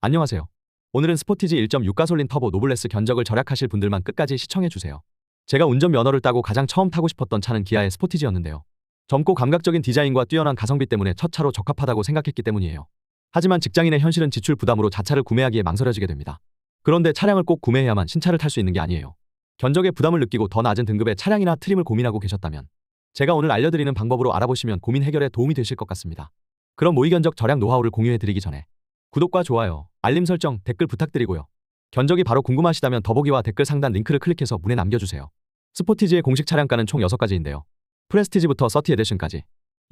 안녕하세요. 오늘은 스포티지 1.6 가솔린 터보 노블레스 견적을 절약하실 분들만 끝까지 시청해 주세요. 제가 운전 면허를 따고 가장 처음 타고 싶었던 차는 기아의 스포티지였는데요. 젊고 감각적인 디자인과 뛰어난 가성비 때문에 첫 차로 적합하다고 생각했기 때문이에요. 하지만 직장인의 현실은 지출 부담으로 자차를 구매하기에 망설여지게 됩니다. 그런데 차량을 꼭 구매해야만 신차를 탈 수 있는 게 아니에요. 견적에 부담을 느끼고 더 낮은 등급의 차량이나 트림을 고민하고 계셨다면 제가 오늘 알려드리는 방법으로 알아보시면 고민 해결에 도움이 되실 것 같습니다. 그럼 모의 견적 절약 노하우를 공유해 드리기 전에 구독과 좋아요, 알림 설정, 댓글 부탁드리고요. 견적이 바로 궁금하시다면 더보기와 댓글 상단 링크를 클릭해서 문에 남겨주세요. 스포티지의 공식 차량가는 총 6가지인데요. 프레스티지부터 서티 에디션까지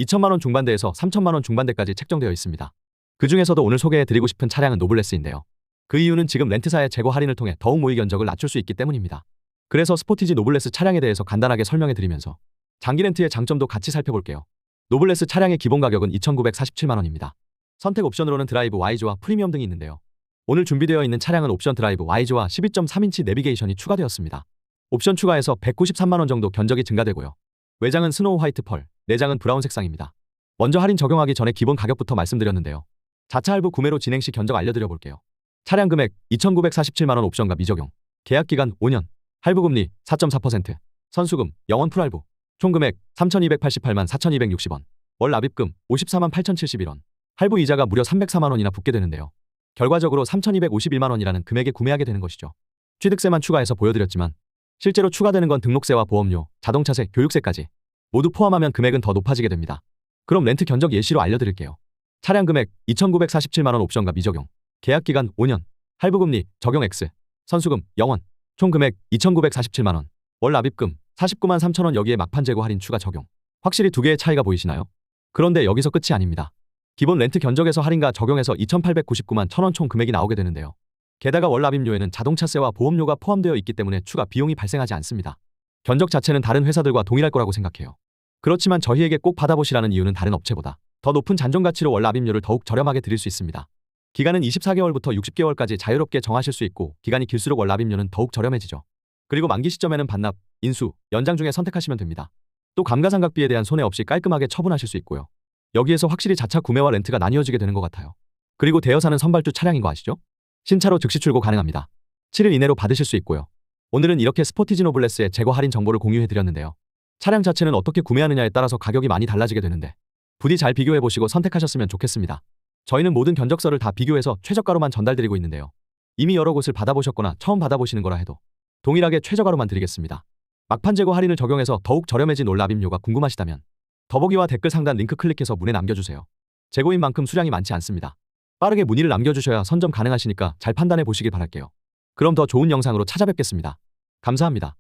2천만원 중반대에서 3천만원 중반대까지 책정되어 있습니다. 그 중에서도 오늘 소개해드리고 싶은 차량은 노블레스인데요. 그 이유는 지금 렌트사의 재고 할인을 통해 더욱 모의 견적을 낮출 수 있기 때문입니다. 그래서 스포티지 노블레스 차량에 대해서 간단하게 설명해드리면서 장기 렌트의 장점도 같이 살펴볼게요. 노블레스 차량의 기본 가격은 2,947만원입니다. 선택 옵션으로는 드라이브 Y조와 프리미엄 등이 있는데요. 오늘 준비되어 있는 차량은 옵션 드라이브 Y조와 12.3인치 내비게이션이 추가되었습니다. 옵션 추가해서 193만원 정도 견적이 증가되고요. 외장은 스노우 화이트 펄, 내장은 브라운 색상입니다. 먼저 할인 적용하기 전에 기본 가격부터 말씀드렸는데요. 자차 할부 구매로 진행 시 견적 알려드려 볼게요. 차량 금액 2,947만원 옵션과 미적용, 계약 기간 5년, 할부 금리 4.4%, 선수금, 영원 풀할부, 총 금액 3,288만 4,260원, 월 납입금 54만 8,071원, 할부 이자가 무려 304만 원이나 붙게 되는데요. 결과적으로 3,251만 원이라는 금액에 구매하게 되는 것이죠. 취득세만 추가해서 보여드렸지만 실제로 추가되는 건 등록세와 보험료, 자동차세, 교육세까지 모두 포함하면 금액은 더 높아지게 됩니다. 그럼 렌트 견적 예시로 알려드릴게요. 차량 금액 2,947만 원 옵션과 미적용, 계약 기간 5년, 할부 금리 적용 X, 선수금 0원, 총 금액 2,947만 원, 월 납입금 49만 3천 원 여기에 막판 재고 할인 추가 적용. 확실히 두 개의 차이가 보이시나요? 그런데 여기서 끝이 아닙니다. 기본 렌트 견적에서 할인과 적용해서 2,899만 1천 원 총 금액이 나오게 되는데요. 게다가 월 납입료에는 자동차세와 보험료가 포함되어 있기 때문에 추가 비용이 발생하지 않습니다. 견적 자체는 다른 회사들과 동일할 거라고 생각해요. 그렇지만 저희에게 꼭 받아보시라는 이유는 다른 업체보다 더 높은 잔존 가치로 월 납입료를 더욱 저렴하게 드릴 수 있습니다. 기간은 24개월부터 60개월까지 자유롭게 정하실 수 있고 기간이 길수록 월 납입료는 더욱 저렴해지죠. 그리고 만기 시점에는 반납, 인수, 연장 중에 선택하시면 됩니다. 또 감가상각비에 대한 손해 없이 깔끔하게 처분하실 수 있고요. 여기에서 확실히 자차 구매와 렌트가 나뉘어지게 되는 것 같아요. 그리고 대여사는 선발주 차량인 거 아시죠? 신차로 즉시 출고 가능합니다. 7일 이내로 받으실 수 있고요. 오늘은 이렇게 스포티지 노블레스의 재고 할인 정보를 공유해 드렸는데요. 차량 자체는 어떻게 구매하느냐에 따라서 가격이 많이 달라지게 되는데 부디 잘 비교해 보시고 선택하셨으면 좋겠습니다. 저희는 모든 견적서를 다 비교해서 최저가로만 전달드리고 있는데요. 이미 여러 곳을 받아보셨거나 처음 받아보시는 거라 해도 동일하게 최저가로만 드리겠습니다. 막판 재고 할인을 적용해서 더욱 저렴해진 올 납입료가 궁금하시다면 더보기와 댓글 상단 링크 클릭해서 문에 남겨주세요. 재고인 만큼 수량이 많지 않습니다. 빠르게 문의를 남겨주셔야 선점 가능하시니까 잘 판단해 보시길 바랄게요. 그럼 더 좋은 영상으로 찾아뵙겠습니다. 감사합니다.